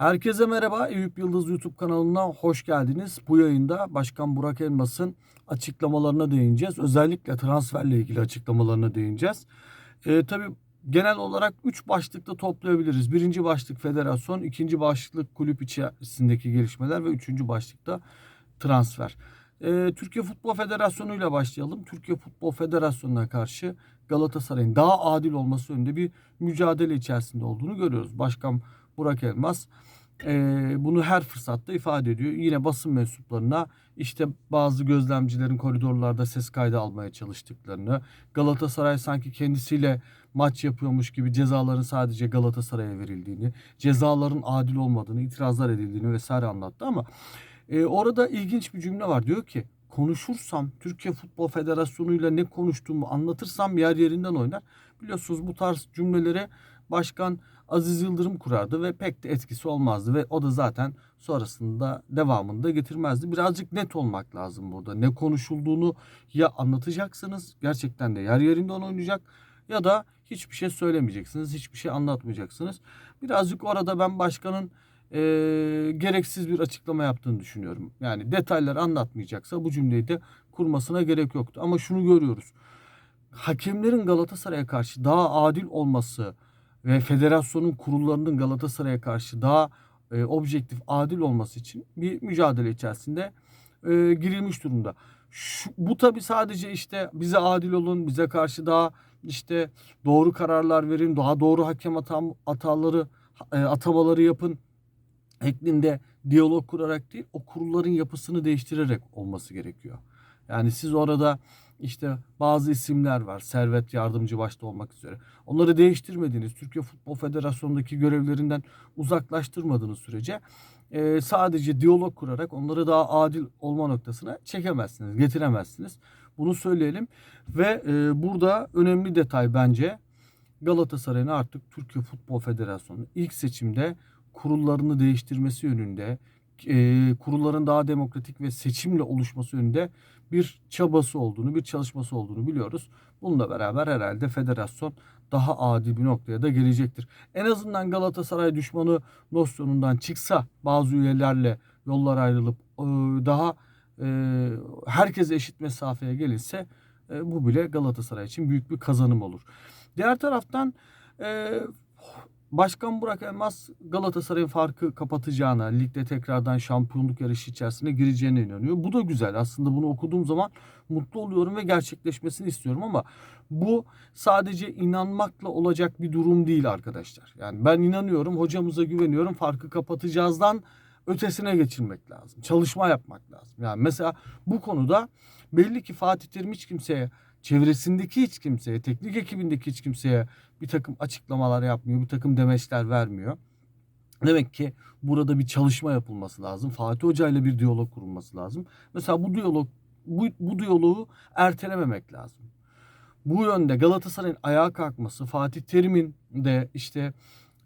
Herkese merhaba. Eyüp Yıldız YouTube kanalına hoş geldiniz. Bu yayında Başkan Burak Elmas'ın açıklamalarına değineceğiz. Özellikle transferle ilgili açıklamalarına değineceğiz. Ee, tabii genel olarak 3 başlıkta toplayabiliriz. Birinci başlık federasyon, ikinci başlık kulüp içerisindeki gelişmeler ve üçüncü başlıkta transfer. Ee, Türkiye Futbol Federasyonu ile başlayalım. Türkiye Futbol Federasyonu'na karşı Galatasaray'ın daha adil olması yönünde bir mücadele içerisinde olduğunu görüyoruz. Başkan Burak Elmas e, bunu her fırsatta ifade ediyor. Yine basın mensuplarına işte bazı gözlemcilerin koridorlarda ses kaydı almaya çalıştıklarını, Galatasaray sanki kendisiyle maç yapıyormuş gibi cezaların sadece Galatasaray'a verildiğini, cezaların adil olmadığını, itirazlar edildiğini vesaire anlattı ama e, orada ilginç bir cümle var. Diyor ki konuşursam Türkiye Futbol Federasyonu ile ne konuştuğumu anlatırsam yer yerinden oynar. Biliyorsunuz bu tarz cümleleri Başkan Aziz Yıldırım kurardı ve pek de etkisi olmazdı ve o da zaten sonrasında devamında getirmezdi. Birazcık net olmak lazım burada. Ne konuşulduğunu ya anlatacaksınız gerçekten de yer yerinden oynayacak ya da hiçbir şey söylemeyeceksiniz, hiçbir şey anlatmayacaksınız. Birazcık orada ben başkanın e, gereksiz bir açıklama yaptığını düşünüyorum. Yani detayları anlatmayacaksa bu cümleyi de kurmasına gerek yoktu. Ama şunu görüyoruz. Hakemlerin Galatasaray'a karşı daha adil olması ve federasyonun kurullarının Galatasaray'a karşı daha e, objektif, adil olması için bir mücadele içerisinde e, girilmiş durumda. Şu, bu tabi sadece işte bize adil olun, bize karşı daha işte doğru kararlar verin, daha doğru hakem hatam, hataları e, atamaları yapın şeklinde diyalog kurarak değil, o kurulların yapısını değiştirerek olması gerekiyor. Yani siz orada işte bazı isimler var. Servet Yardımcı başta olmak üzere. Onları değiştirmediğiniz, Türkiye Futbol Federasyonu'ndaki görevlerinden uzaklaştırmadığınız sürece e, sadece diyalog kurarak onları daha adil olma noktasına çekemezsiniz, getiremezsiniz. Bunu söyleyelim. Ve e, burada önemli detay bence Galatasaray'ın artık Türkiye Futbol Federasyonu ilk seçimde kurullarını değiştirmesi yönünde, e, kurulların daha demokratik ve seçimle oluşması yönünde bir çabası olduğunu, bir çalışması olduğunu biliyoruz. Bununla beraber herhalde federasyon daha adil bir noktaya da gelecektir. En azından Galatasaray düşmanı nosyonundan çıksa bazı üyelerle yollar ayrılıp e, daha e, herkese eşit mesafeye gelinse e, bu bile Galatasaray için büyük bir kazanım olur. Diğer taraftan Başkan Burak Elmas Galatasaray'ın farkı kapatacağına, ligde tekrardan şampiyonluk yarışı içerisine gireceğine inanıyor. Bu da güzel. Aslında bunu okuduğum zaman mutlu oluyorum ve gerçekleşmesini istiyorum ama bu sadece inanmakla olacak bir durum değil arkadaşlar. Yani ben inanıyorum, hocamıza güveniyorum, farkı kapatacağızdan ötesine geçilmek lazım. Çalışma yapmak lazım. Yani mesela bu konuda belli ki Fatih Terim hiç kimseye çevresindeki hiç kimseye, teknik ekibindeki hiç kimseye bir takım açıklamalar yapmıyor, bir takım demeçler vermiyor. Demek ki burada bir çalışma yapılması lazım. Fatih Hoca ile bir diyalog kurulması lazım. Mesela bu diyalog bu, bu diyaloğu ertelememek lazım. Bu yönde Galatasaray'ın ayağa kalkması, Fatih Terim'in de işte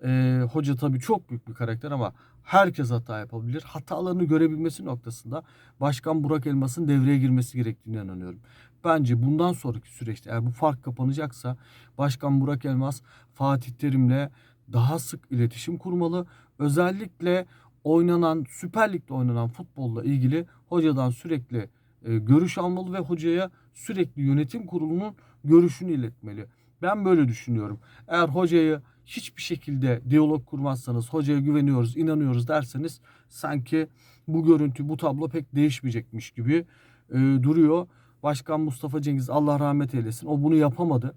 e, hoca tabii çok büyük bir karakter ama herkes hata yapabilir. Hatalarını görebilmesi noktasında Başkan Burak Elmas'ın devreye girmesi gerektiğini inanıyorum. Bence bundan sonraki süreçte eğer bu fark kapanacaksa Başkan Burak Elmas Fatih Terim'le daha sık iletişim kurmalı. Özellikle oynanan Süper Lig'de oynanan futbolla ilgili hocadan sürekli e, görüş almalı ve hocaya sürekli yönetim kurulunun görüşünü iletmeli. Ben böyle düşünüyorum. Eğer hocayı hiçbir şekilde diyalog kurmazsanız, hocaya güveniyoruz, inanıyoruz derseniz sanki bu görüntü, bu tablo pek değişmeyecekmiş gibi e, duruyor. Başkan Mustafa Cengiz Allah rahmet eylesin. O bunu yapamadı.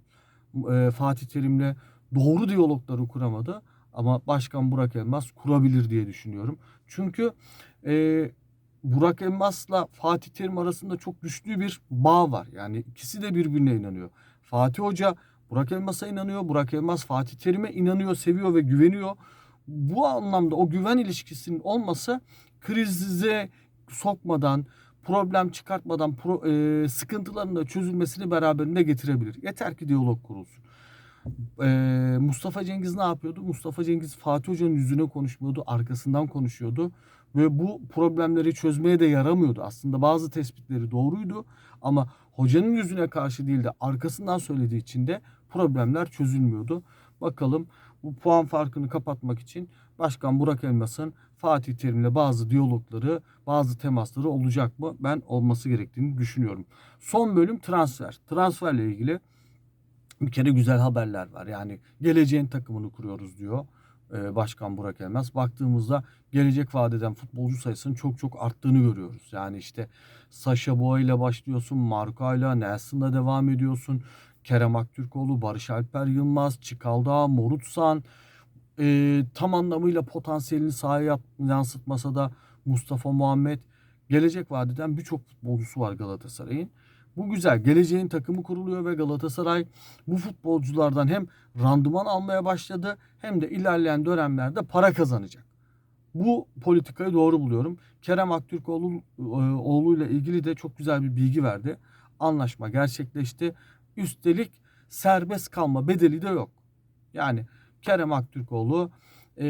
E, Fatih Terim'le doğru diyalogları kuramadı. Ama Başkan Burak Elmas kurabilir diye düşünüyorum. Çünkü e, Burak Elmas'la Fatih Terim arasında çok güçlü bir bağ var. Yani ikisi de birbirine inanıyor. Fatih Hoca Burak Elmas'a inanıyor. Burak Elmas Fatih Terim'e inanıyor, seviyor ve güveniyor. Bu anlamda o güven ilişkisinin olması krize sokmadan, problem çıkartmadan pro, e, sıkıntıların da çözülmesini beraberinde getirebilir. Yeter ki diyalog kurulsun. E, Mustafa Cengiz ne yapıyordu? Mustafa Cengiz Fatih Hoca'nın yüzüne konuşmuyordu, arkasından konuşuyordu. Ve bu problemleri çözmeye de yaramıyordu. Aslında bazı tespitleri doğruydu ama hocanın yüzüne karşı değil de arkasından söylediği için de problemler çözülmüyordu. Bakalım Bu puan farkını kapatmak için Başkan Burak Elmas'ın Fatih Terim'le bazı diyalogları, bazı temasları olacak mı? Ben olması gerektiğini düşünüyorum. Son bölüm transfer. Transferle ilgili bir kere güzel haberler var. Yani geleceğin takımını kuruyoruz diyor e, Başkan Burak Elmas. Baktığımızda gelecek vadeden futbolcu sayısının çok çok arttığını görüyoruz. Yani işte Sasha Boy ile başlıyorsun, Marco ile Nelson'la devam ediyorsun. Kerem Aktürkoğlu, Barış Alper Yılmaz, Çikaldağ, Morutsan e, tam anlamıyla potansiyelini sahaya yansıtmasa da Mustafa Muhammed gelecek vadeden birçok futbolcusu var Galatasaray'ın. Bu güzel. Geleceğin takımı kuruluyor ve Galatasaray bu futbolculardan hem randıman almaya başladı hem de ilerleyen dönemlerde para kazanacak. Bu politikayı doğru buluyorum. Kerem Aktürkoğlu e, oğluyla ilgili de çok güzel bir bilgi verdi. Anlaşma gerçekleşti. Üstelik serbest kalma bedeli de yok. Yani Kerem Aktürkoğlu e,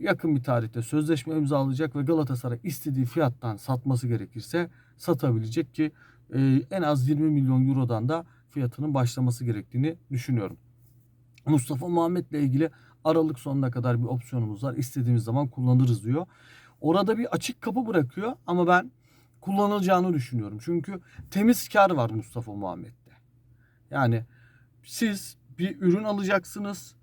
yakın bir tarihte sözleşme imzalayacak ve Galatasaray istediği fiyattan satması gerekirse satabilecek ki e, en az 20 milyon eurodan da fiyatının başlaması gerektiğini düşünüyorum. Mustafa Muhammed'le ilgili Aralık sonuna kadar bir opsiyonumuz var. İstediğimiz zaman kullanırız diyor. Orada bir açık kapı bırakıyor ama ben kullanılacağını düşünüyorum. Çünkü temiz kar var Mustafa Muhammed'de. Yani siz bir ürün alacaksınız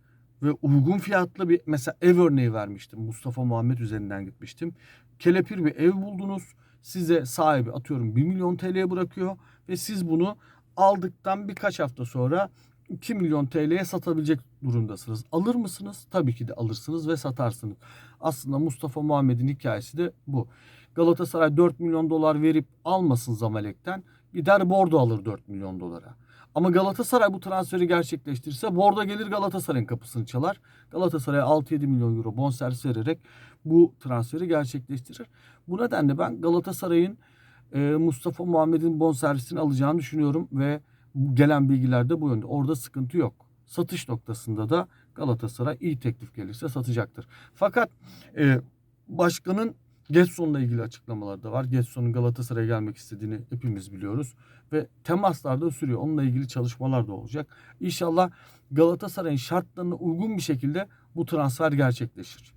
ve uygun fiyatlı bir mesela ev örneği vermiştim. Mustafa Muhammed üzerinden gitmiştim. Kelepir bir ev buldunuz. Size sahibi atıyorum 1 milyon TL'ye bırakıyor ve siz bunu aldıktan birkaç hafta sonra 2 milyon TL'ye satabilecek durumdasınız. Alır mısınız? Tabii ki de alırsınız ve satarsınız. Aslında Mustafa Muhammed'in hikayesi de bu. Galatasaray 4 milyon dolar verip almasın Zamalek'ten gider Bordo alır 4 milyon dolara. Ama Galatasaray bu transferi gerçekleştirirse Bordo gelir Galatasaray'ın kapısını çalar. Galatasaray 6-7 milyon euro bonservis vererek bu transferi gerçekleştirir. Bu nedenle ben Galatasaray'ın e, Mustafa Muhammed'in bonservisini alacağını düşünüyorum ve gelen bilgiler de bu yönde. Orada sıkıntı yok. Satış noktasında da Galatasaray iyi teklif gelirse satacaktır. Fakat e, başkanın Getson'la ilgili açıklamaları da var. Getson'un Galatasaray'a gelmek istediğini hepimiz biliyoruz. Ve temaslar da sürüyor. Onunla ilgili çalışmalar da olacak. İnşallah Galatasaray'ın şartlarına uygun bir şekilde bu transfer gerçekleşir.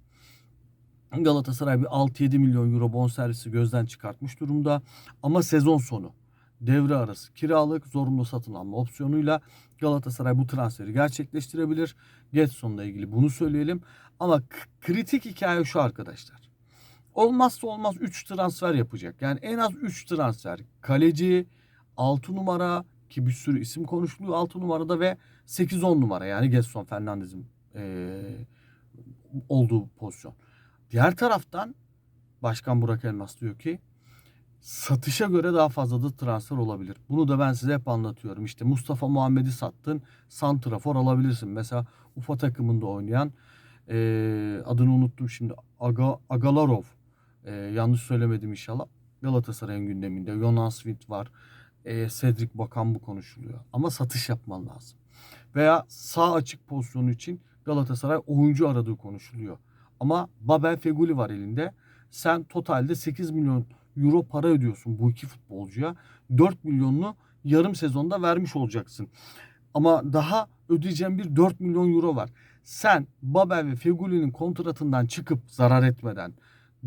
Galatasaray bir 6-7 milyon euro bonservisi gözden çıkartmış durumda. Ama sezon sonu devre arası kiralık zorunlu satın alma opsiyonuyla Galatasaray bu transferi gerçekleştirebilir. Getson'la ilgili bunu söyleyelim. Ama kritik hikaye şu arkadaşlar. Olmazsa olmaz 3 transfer yapacak. Yani en az 3 transfer. Kaleci, 6 numara ki bir sürü isim konuşuluyor 6 numarada ve 8-10 numara yani Getson Fernandez'in e, olduğu pozisyon. Diğer taraftan Başkan Burak Elmas diyor ki satışa göre daha fazla da transfer olabilir. Bunu da ben size hep anlatıyorum. İşte Mustafa Muhammed'i sattın, santrafor alabilirsin. Mesela Ufa takımında oynayan e, adını unuttum şimdi Aga, Agalarov. E, yanlış söylemedim inşallah. Galatasaray'ın gündeminde. Jonas Wind var. E, Cedric Bakan bu konuşuluyor. Ama satış yapman lazım. Veya sağ açık pozisyonu için Galatasaray oyuncu aradığı konuşuluyor. Ama Babel Feguli var elinde. Sen totalde 8 milyon euro para ödüyorsun bu iki futbolcuya. 4 milyonunu yarım sezonda vermiş olacaksın. Ama daha ödeyeceğim bir 4 milyon euro var. Sen Babel ve Feguli'nin kontratından çıkıp zarar etmeden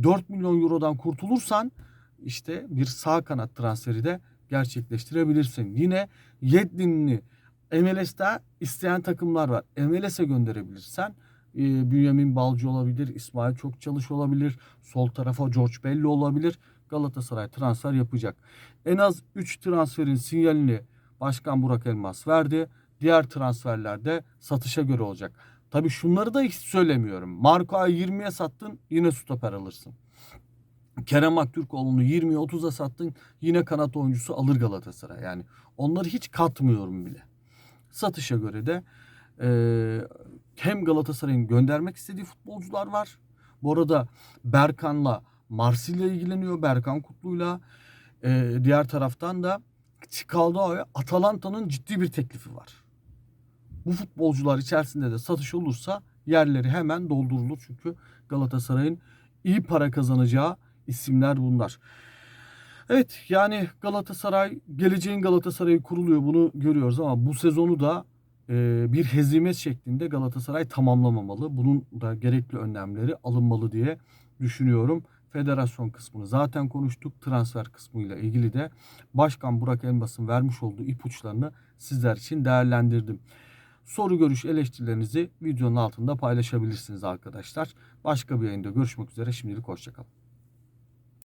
4 milyon eurodan kurtulursan işte bir sağ kanat transferi de gerçekleştirebilirsin. Yine Yedlin'i MLS'te isteyen takımlar var. MLS'e gönderebilirsen e, Bünyamin Balcı olabilir, İsmail Çok Çalış olabilir, sol tarafa George Belli olabilir. Galatasaray transfer yapacak. En az 3 transferin sinyalini Başkan Burak Elmas verdi. Diğer transferlerde satışa göre olacak. Tabi şunları da hiç söylemiyorum. Marco'yu 20'ye sattın yine stoper alırsın. Kerem Aktürkoğlu'nu 20'ye 30'a sattın yine kanat oyuncusu alır Galatasaray. Yani onları hiç katmıyorum bile. Satışa göre de e, hem Galatasaray'ın göndermek istediği futbolcular var. Bu arada Berkan'la Marsilya ilgileniyor. Berkan Kutlu'yla. E, diğer taraftan da Çikaldao'ya Atalanta'nın ciddi bir teklifi var. Bu futbolcular içerisinde de satış olursa yerleri hemen doldurulur. Çünkü Galatasaray'ın iyi para kazanacağı isimler bunlar. Evet yani Galatasaray geleceğin Galatasaray'ı kuruluyor bunu görüyoruz ama bu sezonu da e, bir hezimet şeklinde Galatasaray tamamlamamalı. Bunun da gerekli önlemleri alınmalı diye düşünüyorum. Federasyon kısmını zaten konuştuk. Transfer kısmıyla ilgili de Başkan Burak Elmas'ın vermiş olduğu ipuçlarını sizler için değerlendirdim. Soru görüş eleştirilerinizi videonun altında paylaşabilirsiniz arkadaşlar. Başka bir yayında görüşmek üzere. Şimdilik hoşçakalın.